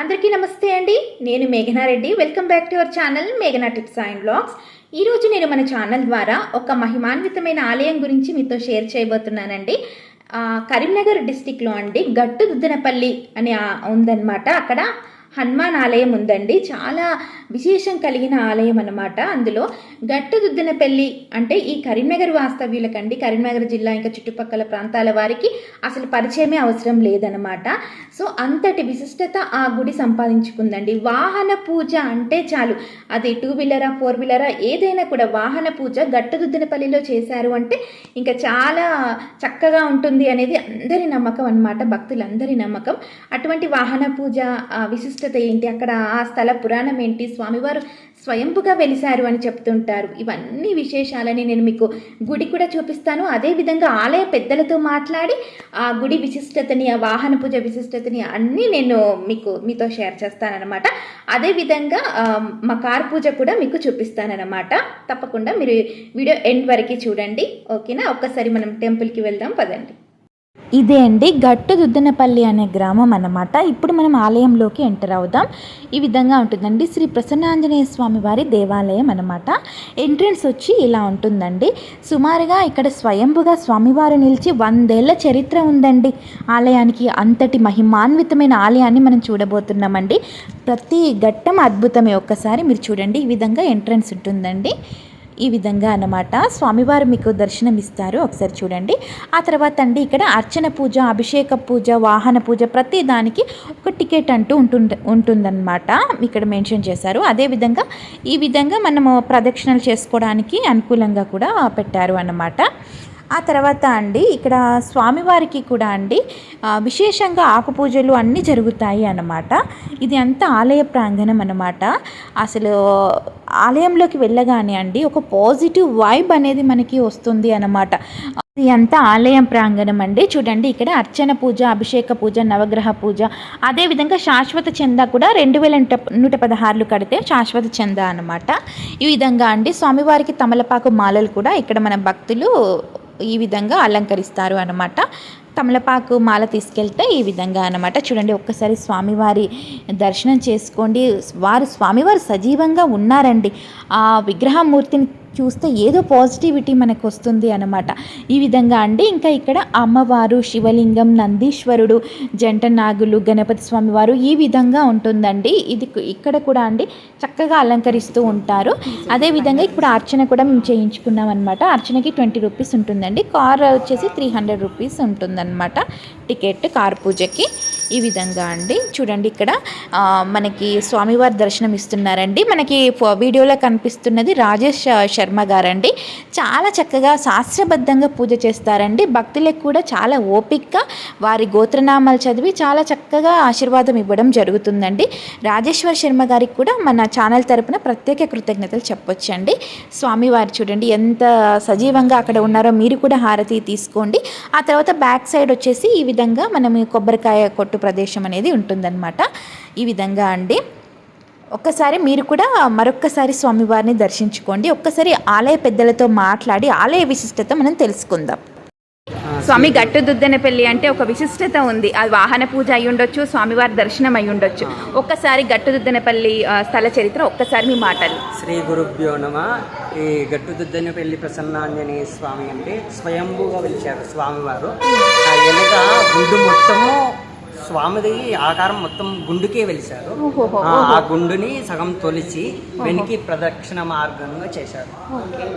అందరికీ నమస్తే అండి. నేను Meghana Reddy welcome back to our channel మేఘనా టిప్స్ అండ్ బ్లాగ్స్ ఈరోజు నేను మన ఛానల్ ద్వారా ఒక మహిమాన్వితమైన ఆలయం గురించి మీతో షేర్ చేయబోతున్నానండి. కరీంనగర్ డిస్టిక్లో అండి గట్టు దుద్దనపల్లి అని ఉందన్నమాట. అక్కడ హనుమాన్ ఆలయం ఉందండి. చాలా విశేషం కలిగిన ఆలయం అనమాట అందులో గట్టుదుద్దనపల్లి అంటే ఈ కరీంనగర్ వాస్తవ్యులకండి. కరీంనగర్ జిల్లా ఇంకా చుట్టుపక్కల ప్రాంతాల వారికి అసలు పరిచయమే అవసరం లేదనమాట సో అంతటి విశిష్టత ఆ గుడి సంపాదించుకుందండి. వాహన పూజ అంటే చాలు. అది టూ వీలరా ఫోర్ వీలరా ఏదైనా కూడా వాహన పూజ గట్టుదుద్దినపల్లిలో చేశారు అంటే ఇంకా చాలా చక్కగా ఉంటుంది అనేది అందరి నమ్మకం అన్నమాట. భక్తులందరి నమ్మకం. అటువంటి వాహన పూజ ఆ, విశిష్టత ఏంటి? అక్కడ ఆ స్థల పురాణం ఏంటి? స్వామివారు స్వయంపుగా వెలిశారు అని చెప్తుంటారు. ఇవన్నీ విశేషాలని నేను మీకు గుడి కూడా చూపిస్తాను. అదేవిధంగా ఆలయ పెద్దలతో మాట్లాడి ఆ గుడి విశిష్టతని ఆ వాహన పూజ విశిష్టతని అన్నీ నేను మీకు మీతో షేర్ చేస్తానన్నమాట. అదేవిధంగా మా కార్ పూజ కూడా మీకు చూపిస్తానన్నమాట. తప్పకుండా మీరు వీడియో ఎండ్ వరకు చూడండి. ఓకేనా? ఒక్కసారి మనం టెంపుల్కి వెళ్దాం. పదండి. ఇదే అండి గట్టు దుద్దనపల్లి అనే గ్రామం అన్నమాట. ఇప్పుడు మనం ఆలయంలోకి ఎంటర్ అవుదాం. ఈ విధంగా ఉంటుందండి. శ్రీ ప్రసన్నాంజనేయ స్వామి వారి దేవాలయం అన్నమాట. ఎంట్రన్స్ వచ్చి ఇలా ఉంటుందండి. సుమారుగా ఇక్కడ స్వయంభుగా స్వామివారు నిలిచి వందేళ్ళ చరిత్ర ఉందండి. ఆలయానికి అంతటి మహిమాన్వితమైన ఆలయాన్ని మనం చూడబోతున్నామండి. ప్రతి ఘట్టం అద్భుతమే. ఒక్కసారి మీరు చూడండి. ఈ విధంగా ఎంట్రన్స్ ఉంటుందండి. ఈ విధంగా అన్నమాట. స్వామివారు మీకు దర్శనం ఇస్తారు ఒకసారి చూడండి. ఆ తర్వాత అండి ఇక్కడ అర్చన పూజ అభిషేక పూజ వాహన పూజ ప్రతి దానికి ఒక టికెట్ అంటూ ఉంటుంది ఉంటుందన్నమాట. ఇక్కడ మెన్షన్ చేశారు. అదేవిధంగా ఈ విధంగా మనము ప్రదక్షిణలు చేసుకోవడానికి అనుకూలంగా కూడా పెట్టారు అన్నమాట. ఆ తర్వాత అండి ఇక్కడ స్వామివారికి కూడా అండి విశేషంగా ఆకు పూజలు అన్నీ జరుగుతాయి అన్నమాట. ఇది అంతా ఆలయ ప్రాంగణం అన్నమాట. అసలు ఆలయంలోకి వెళ్ళగానే అండి ఒక పాజిటివ్ వైబ్ అనేది మనకి వస్తుంది అన్నమాట. ఇది అంతా ఆలయం ప్రాంగణం అండి. చూడండి ఇక్కడ అర్చన పూజ అభిషేక పూజ నవగ్రహ పూజ అదేవిధంగా శాశ్వత చందా కూడా రెండు వేల నూట నూట పదహారులు కడితే శాశ్వత చందా అనమాట ఈ విధంగా అండి స్వామివారికి తమలపాకు మాలలు కూడా ఇక్కడ మన భక్తులు ఈ విధంగా అలంకరిస్తారు అన్నమాట. తమలపాకు మాల తీసుకెళ్తే ఈ విధంగా అన్నమాట. చూడండి ఒక్కసారి స్వామివారి దర్శనం చేసుకోండి. వారు స్వామివారు సజీవంగా ఉన్నారండి. ఆ విగ్రహమూర్తిని చూస్తే ఏదో పాజిటివిటీ మనకు వస్తుంది అనమాట ఈ విధంగా అండి ఇంకా ఇక్కడ అమ్మవారు శివలింగం నందీశ్వరుడు జంట నాగులు గణపతి స్వామి వారు ఈ విధంగా ఉంటుందండి. ఇది ఇక్కడ కూడా అండి చక్కగా అలంకరిస్తూ ఉంటారు. అదేవిధంగా ఇప్పుడు అర్చన కూడా మేము చేయించుకున్నాం అనమాట అర్చనకి ట్వంటీ రూపీస్ ఉంటుందండి. కార్ వచ్చేసి త్రీ హండ్రెడ్ రూపీస్ ఉంటుందన్నమాట. టికెట్ కార్ పూజకి ఈ విధంగా అండి. చూడండి ఇక్కడ మనకి స్వామివారి దర్శనం ఇస్తున్నారండి. మనకి వీడియోలో కనిపిస్తున్నది రాజేష్ శర్మ గారండి. చాలా చక్కగా శాస్త్రబద్ధంగా పూజ చేస్తారండి. భక్తులకు కూడా చాలా ఓపిక్గా వారి గోత్రనామాలు చదివి చాలా చక్కగా ఆశీర్వాదం ఇవ్వడం జరుగుతుందండి. రాజేశ్వర్ శర్మ గారికి కూడా మన ఛానల్ తరపున ప్రత్యేక కృతజ్ఞతలు చెప్పొచ్చండి. స్వామివారు చూడండి ఎంత సజీవంగా అక్కడ ఉన్నారో మీరు కూడా హారతి తీసుకోండి. ఆ తర్వాత బ్యాక్ సైడ్ వచ్చేసి ఈ విధంగా మనం ఈ కొబ్బరికాయ కొట్టు ప్రదేశం అనేది ఉంటుందన్నమాట. ఈ విధంగా అండి. ఒక్కసారి మీరు కూడా మరొక్కసారి స్వామివారిని దర్శించుకోండి. ఒక్కసారి ఆలయ పెద్దలతో మాట్లాడి ఆలయ విశిష్టత మనం తెలుసుకుందాం. స్వామి గట్టు దుద్దనపల్లి అంటే ఒక విశిష్టత ఉంది. అది వాహన పూజ అయి ఉండొచ్చు స్వామివారి దర్శనం అయి ఉండొచ్చు. ఒక్కసారి గట్టు దుద్దనపల్లి స్థల చరిత్ర ఒక్కసారి మీ మాటలు. శ్రీ గురుభ్యో నమ. ఈ గట్టుదుద్దనపల్లి ప్రసన్నాంజనేయ స్వామి అంటే స్వయంభూగా వెలిచారు స్వామివారు. ఆ వెనుక గుండు మొత్తము స్వామిది ఆకారం మొత్తం గుండుకే వెలిశారు. ఆ, గుండుని సగం తొలిచి వెనికి ప్రదక్షిణ మార్గంగా చేశారు.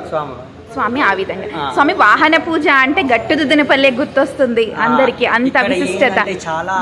స్వామివారు స్వామి. ఆ విధంగా. స్వామి వాహన పూజ అంటే గట్టు దుద్దనపల్లి గుర్తొస్తుంది. అందరికి అంత విశిష్టత. చాలా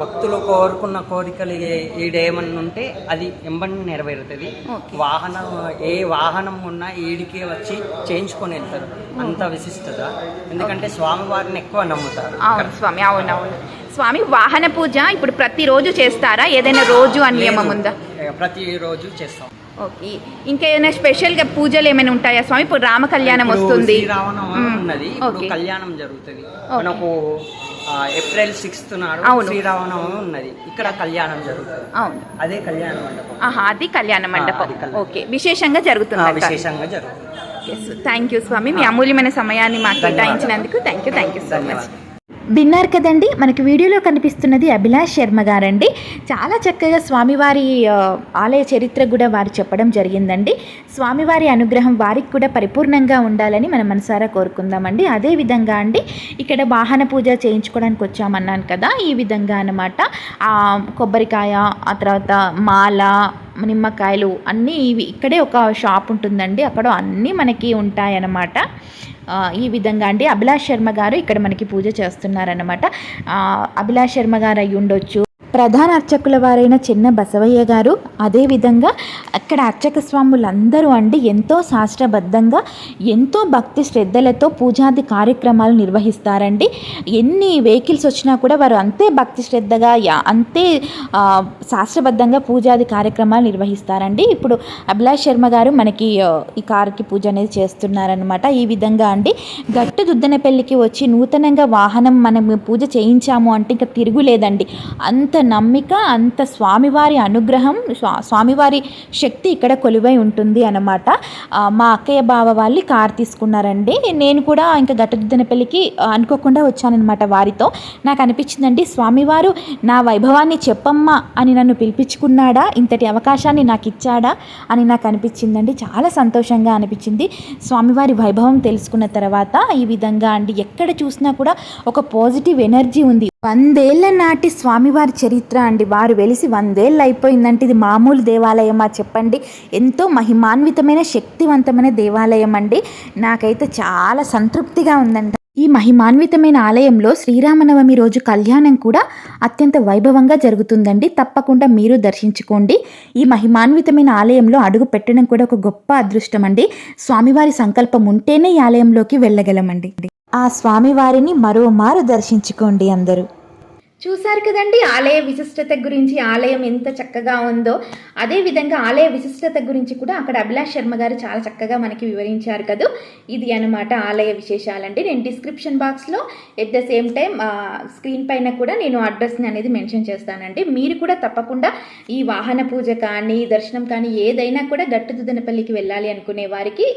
భక్తులు కోరుకున్న కోరికలు ఈడేమన్నా ఉంటే అది ఎంబడి నెరవేరుతుంది. వాహనం ఏ వాహనం ఉన్నా ఈడికే వచ్చి చేయించుకొని వెళ్తారు. అంత విశిష్టత. ఎందుకంటే స్వామివారిని ఎక్కువ నమ్ముతారు. అవును స్వామి అవును అవును స్వామి వాహన పూజ ఇప్పుడు ప్రతిరోజు చేస్తారా? ఏదైనా రోజు అని నియమం ఉందా. ప్రతిరోజు చేస్తాం. ఓకే. ఇంకా ఏదైనా స్పెషల్గా పూజలు ఏమైనా ఉంటాయా స్వామి? ఇప్పుడు రామ కళ్యాణం వస్తుంది. ఉన్నది. ఇప్పుడు. కళ్యాణం జరుగుతుంది. మనకు ఏప్రిల్ సిక్స్త్ నాడు. శ్రీరామనవమి ఉన్నది. ఇక్కడ కళ్యాణం జరుగుతుంది. అవును. అదే కళ్యాణ మండపం. ఆహా అది కళ్యాణ మండపం. ఓకే. విశేషంగా జరుగుతుంది విశేషంగా జరుగుతుంది. థ్యాంక్ యూ స్వామి. మీ అమూల్యమైన సమయాన్ని మాకు. కేటాయించినందుకు. Thank you thank you so much విన్నారు కదండి. మనకి వీడియోలో కనిపిస్తున్నది అభిలాష్ శర్మ గారండి. చాలా చక్కగా స్వామివారి ఆలయ చరిత్ర కూడా వారు చెప్పడం జరిగిందండి. స్వామివారి అనుగ్రహం వారికి కూడా పరిపూర్ణంగా ఉండాలని మనం మనసారా కోరుకుందామండి. అదే విధంగా అండి ఇక్కడ వాహన పూజ చేయించుకోవడానికి వచ్చామన్నాను కదా ఈ విధంగా అన్నమాట. కొబ్బరికాయ ఆ తర్వాత మాల నిమ్మకాయలు అన్నీ ఇవి ఇక్కడే ఒక షాప్ ఉంటుందండి. అక్కడ అన్నీ మనకి ఉంటాయన్నమాట. ఈ విధంగా అండి. అభిలాష్ శర్మ గారు ఇక్కడ మనకి పూజ చేస్తున్నారనమాట ఆ, అభిలాష్ శర్మ గారు అయి ఉండొచ్చు ప్రధాన అర్చకుల వారైన చిన్న బసవయ్య గారు అదేవిధంగా అక్కడ అర్చక స్వాములందరూ అండి ఎంతో శాస్త్రబద్ధంగా ఎంతో భక్తి శ్రద్ధలతో పూజాది కార్యక్రమాలు నిర్వహిస్తారండి. ఎన్ని వెహికల్స్ వచ్చినా కూడా వారు అంతే భక్తి శ్రద్ధగా అంతే శాస్త్రబద్ధంగా పూజాది కార్యక్రమాలు నిర్వహిస్తారండి. ఇప్పుడు అభిలాష్ శర్మ గారు మనకి ఈ కారుకి పూజ అనేది చేస్తున్నారనమాట ఈ విధంగా అండి గట్టు దుద్దన పెళ్ళికి వచ్చి నూతనంగా వాహనం మనం పూజ చేయించాము అంటే ఇంకా తిరుగులేదండి. అంత నమ్మిక అంత స్వామివారి అనుగ్రహం స్వా- స్వామివారి శక్తి ఇక్కడ కొలువై ఉంటుంది అన్నమాట. మా అక్కయ్య బావ వాళ్ళు కార్ తీసుకున్నారండి. నేను కూడా ఇంకా గట్టదిద్దన పెళ్ళికి అనుకోకుండా వచ్చానమాట వారితో. నాకు అనిపించిందండి స్వామివారు నా వైభవాన్ని చెప్పమ్మా అని నన్ను పిలిపించుకున్నాడా? ఇంతటి అవకాశాన్ని నాకు ఇచ్చాడా? అని నాకు అనిపించిందండి. చాలా సంతోషంగా అనిపించింది. స్వామివారి వైభవం తెలుసుకున్న తర్వాత ఈ విధంగా అండి. ఎక్కడ చూసినా కూడా ఒక పాజిటివ్ ఎనర్జీ ఉంది. వందేళ్ళ నాటి స్వామివారి చరిత్ర అండి. వారు వెలిసి వందేళ్ళు అయిపోయిందంటే ఇది మామూలు దేవాలయమా చెప్పండి. ఎంతో మహిమాన్వితమైన శక్తివంతమైన దేవాలయం అండి. నాకైతే చాలా సంతృప్తిగా ఉందంట. ఈ మహిమాన్వితమైన ఆలయంలో శ్రీరామనవమి రోజు కళ్యాణం కూడా అత్యంత వైభవంగా జరుగుతుందండి. తప్పకుండా మీరు దర్శించుకోండి. ఈ మహిమాన్వితమైన ఆలయంలో అడుగు పెట్టడం కూడా ఒక గొప్ప అదృష్టం అండి. స్వామివారి సంకల్పం ఉంటేనే ఈ ఆలయంలోకి వెళ్ళగలమండి. ఆ స్వామివారిని మరోమారు దర్శించుకోండి అందరూ. చూశారు కదండి ఆలయ విశిష్టత గురించి ఆలయం ఎంత చక్కగా ఉందో. అదే విధంగా ఆలయ విశిష్టత గురించి కూడా అక్కడ అభిలాష్ శర్మ గారు చాలా చక్కగా మనకి వివరించారు కదా. ఇది అన్నమాట ఆలయ విశేషాలండి నేను డిస్క్రిప్షన్ బాక్స్లో at the same time screen పైన కూడా నేను అడ్రస్ని అనేది మెన్షన్ చేస్తానండి. మీరు కూడా తప్పకుండా ఈ వాహన పూజ కానీ దర్శనం కానీ ఏదైనా కూడా గట్టు దుదనపల్లికి వెళ్ళాలి అనుకునే వారికి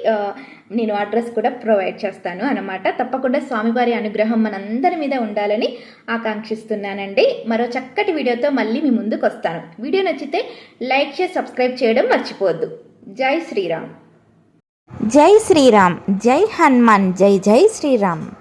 నేను అడ్రస్ కూడా ప్రొవైడ్ చేస్తాను అనమాట తప్పకుండా స్వామివారి అనుగ్రహం మనందరి మీద ఉండాలని ఆకాంక్షిస్తున్నానండి. మరో చక్కటి వీడియోతో మళ్ళీ మీ ముందుకు వస్తాను. వీడియో నచ్చితే లైక్ చేసి సబ్స్క్రైబ్ చేయడం మర్చిపోవద్దు. జై శ్రీరామ్. జై శ్రీరామ్. జై హనుమాన్. జై జై శ్రీరామ్.